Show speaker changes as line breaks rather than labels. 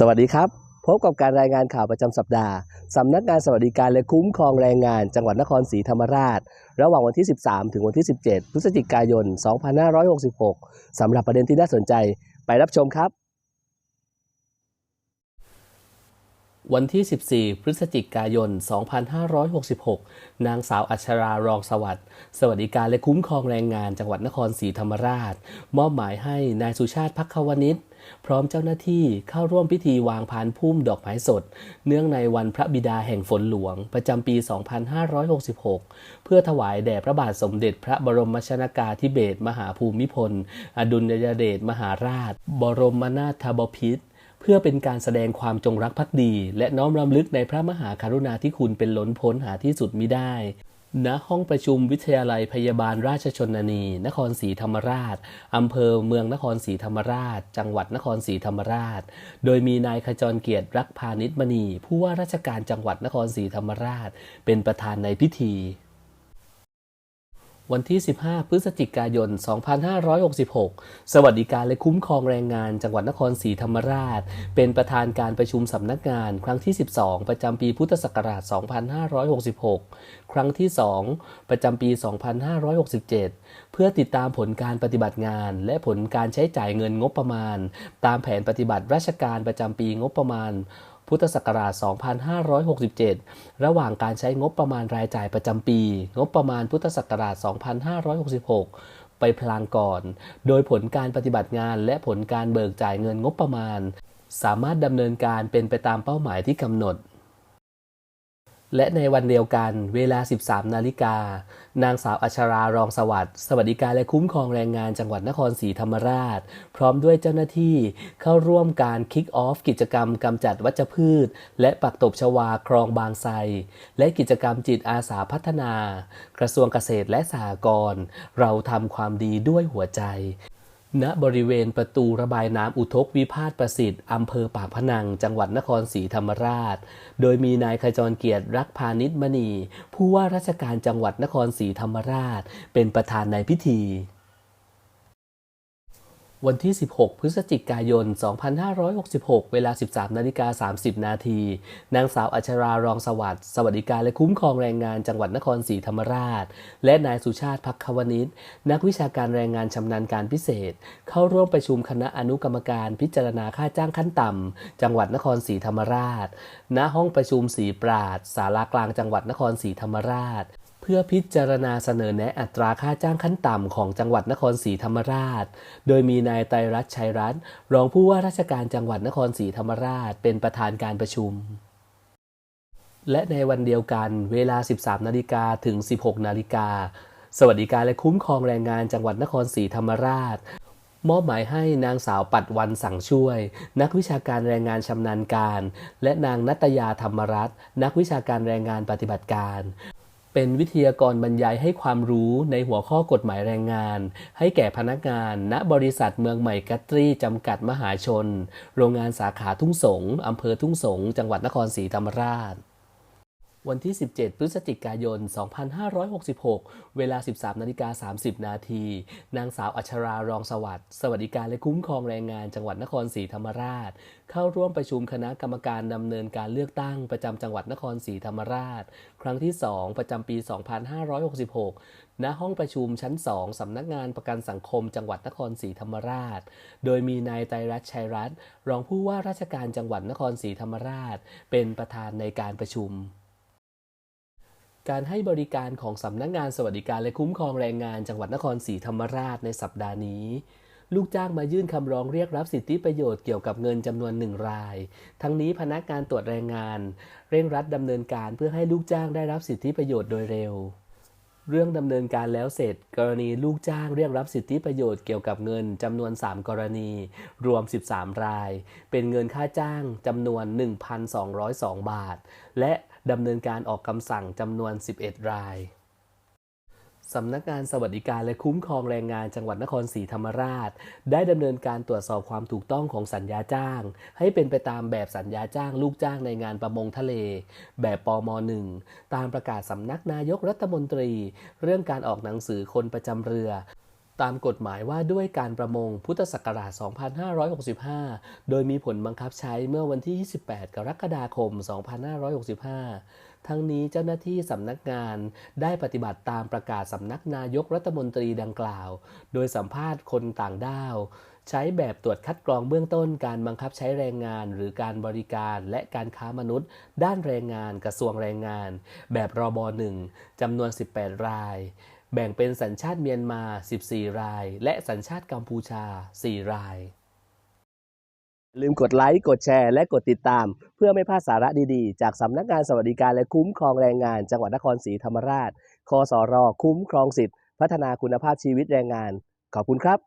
สวัสดีครับ พบกับการรายงานข่าวประจำสัปดาห์สำนักงานสวัสดิการและคุ้มครองแรงงาน จังหวัดนครศรีธรรมราช ระหว่างวันที่ 13 ถึงวันที่ 17 พฤศจิกายน 2566 สำหรับประเด็นที่น่าสนใจไปรับชมครับ วันที่ 14 พฤศจิกายน 2566 นางสาวอัชรารองสวัสดิ์สวัสดิการและคุ้มครองแรงงาน จังหวัดนครศรีธรรมราช มอบหมายให้นายสุชาติพักควนิช พร้อมเจ้าหน้าที่เข้าร่วมพิธีวางพานพุ่มดอกไม้สด เนื่องในวันพระบิดาแห่งฝนหลวง ประจำปี 2566 เพื่อถวายแด่พระบาทสมเด็จพระบรมชนากาธิเบศรมหาภูมิพล อดุลยเดชมหาราช บรมนาถบพิตรเพื่อเป็นการแสดงความจงรักภักดี และน้อมรำลึกในพระมหากรุณาธิคุณเป็นล้นพ้นหาที่สุดมิได้ ณห้องประชุมวิทยาลัยพยาบาลราชชนนี นครศรีธรรมราช อำเภอเมืองนครศรีธรรมราช จังหวัดนครศรีธรรมราช โดยมีนายขจรเกียรติรักพาณิชมณี ผู้ว่าราชการจังหวัดนครศรีธรรมราช เป็นประธานในพิธี วันที่ 15 พฤศจิกายน 2566 สวัสดิการและคุ้มครองแรงงาน จังหวัดนครศรีธรรมราช เป็นประธานการประชุมสำนักงาน ครั้งที่ 12 ประจำปีพุทธศักราช 2566 ครั้งที่ 2 ประจำปี 2567 เพื่อติดตามผลการปฏิบัติงาน และผลการใช้จ่ายเงินงบประมาณ ตามแผนปฏิบัติราชการประจำปีงบประมาณ พุทธศักราช 2567 ระหว่างการใช้งบประมาณรายจ่ายประจำปี งบประมาณพุทธศักราช 2566 ไปพลางก่อน โดยผลการปฏิบัติงานและผลการเบิกจ่ายเงินงบประมาณ สามารถดำเนินการเป็นไปตามเป้าหมายที่กำหนด และในวันเดียวกันเวลา 13 นาฬิกา นางสาวอัชรารองสวัสดิ์สวัสดิการและคุ้มครองแรงงานจังหวัดนครศรีธรรมราช พร้อมด้วยเจ้าหน้าที่เข้าร่วมการคิกออฟกิจกรรมกำจัดวัชพืช และปักตบชวาคลองบางไทรและกิจกรรมจิตอาสาพัฒนา กระทรวงเกษตรและสหกรณ์เราทำความดีด้วยหัวใจ ณบริเวณประตูระบายน้ำอุทกวิพาทประสิทธิ์อำเภอปากพนัง จังหวัดนครศรีธรรมราช โดยมีนายขจรเกียรติรักพาณิชมณี ผู้ว่าราชการจังหวัดนครศรีธรรมราช เป็นประธานในพิธี วันที่ 16 พฤศจิกายน 2566 เวลา 13 นาฬิกา 30 นาที นางสาวอัชรารองสวัสดิ์ สวัสดิการและคุ้มครองแรงงานจังหวัดนครศรีธรรมราช และนายสุชาติพักควนิชนักวิชาการแรงงานชำนาญการพิเศษ เข้าร่วมประชุมคณะอนุกรรมการพิจารณาค่าจ้างขั้นต่ำ จังหวัดนครศรีธรรมราช ณ ห้องประชุมศรีปราด ศาลากลางจังหวัดนครศรีธรรมราช เพื่อพิจารณาเสนอแนะอัตราค่าจ้างขั้นต่ำของจังหวัดนครศรีธรรมราช โดยมีนายไตรรัตน์ชัยรัตน์รองผู้ว่าราชการจังหวัดนครศรีธรรมราช เป็นประธานการประชุม และในวันเดียวกันเวลา 13 นาฬิกาถึง 16 นาฬิกา สวัสดิการและคุ้มครองแรงงานจังหวัดนครศรีธรรมราช มอบหมายให้นางสาวปัดวันสั่งช่วย นักวิชาการแรงงานชำนาญการ และนางนัตยาธรรมรัตน์นักวิชาการแรงงานปฏิบัติการ เป็นวิทยากรบรรยายให้ความรู้ในหัวข้อกฎหมายแรงงาน ให้แก่พนักงาน ณบริษัทเมืองใหม่กัตรีจำกัดมหาชน โรงงานสาขาทุ่งสงอำเภอทุ่งสง จังหวัดนครศรีธรรมราช วันที่ 17 พฤศจิกายน 2566 เวลา 13 นาฬิกา 30 นาที นางสาวอัชรารองสวัสดิ์ สวัสดิการและคุ้มครองแรงงานจังหวัดนครศรีธรรมราช เข้าร่วมประชุมคณะกรรมการดำเนินการเลือกตั้งประจำจังหวัดนครศรีธรรมราช ครั้งที่ 2 ประจำปี 2566 ณ ห้องประชุมชั้น 2 สำนักงานประกันสังคม จังหวัดนครศรีธรรมราช โดยมีนายไตรรัตน์ชัยรัตน์ รองผู้ว่าราชการจังหวัดนครศรีธรรมราช เป็นประธานในการประชุม การให้บริการของสำนักงงานสวัสดิการและคุ้มครองแรงงานจังหวัดนครศรีธรรมราชในสัปดาห์นี้ ลูกจ้างมายื่นคำร้องเรียกรับสิทธิประโยชน์เกี่ยวกับเงินจำนวนหนึ่งราย ทั้งนี้พนักงานตรวจแรงงาน เร่งรัดดำเนินการเพื่อให้ลูกจ้างได้รับสิทธิประโยชน์โดยเร็ว เรื่องดำเนินการแล้วเสร็จ กรณีลูกจ้างเรียกรับสิทธิประโยชน์เกี่ยวกับเงินจำนวน 3 กรณี รวม 13 ราย เป็นเงินค่าจ้างจำนวน 1,202 บาท และ ดำเนินการออกคำสั่งจำนวน 11 รายสำนักงานสวัสดิการและคุ้มครองแรงงานจังหวัดนครศรีธรรมราช ได้ดำเนินการตรวจสอบความถูกต้องของสัญญาจ้าง ให้เป็นไปตามแบบสัญญาจ้างลูกจ้างในงานประมงทะเล แบบปม .1 ตามประกาศสำนักนายกรัฐมนตรี เรื่องการออกหนังสือคนประจำเรือ ตามกฎหมายว่าด้วยการประมงพุทธศักราช 2565 โดยมีผลบังคับใช้เมื่อวันที่ 28 กรกฎาคม 2565 ทั้งนี้เจ้าหน้าที่สำนักงานได้ปฏิบัติตามประกาศสำนักนายกรัฐมนตรีดังกล่าว โดยสัมภาษณ์คนต่างด้าว ใช้แบบตรวจคัดกรองเบื้องต้นการบังคับใช้แรงงาน หรือการบริการและการค้ามนุษย์ ด้านแรงงานกระทรวงแรงงาน แบบรบ1จำนวน 18 ราย แบ่งเป็นสัญชาติเมียนมา 14 ราย และสัญชาติกัมพูชา 4 ราย
ลืมกดไลค์ กดแชร์ และกดติดตาม เพื่อไม่พลาดสาระดีๆ จากสำนักงานสวัสดิการและคุ้มครองแรงงาน จังหวัดนครศรีธรรมราช คสร คุ้มครองสิทธิพัฒนาคุณภาพชีวิตแรงงาน ขอบคุณครับ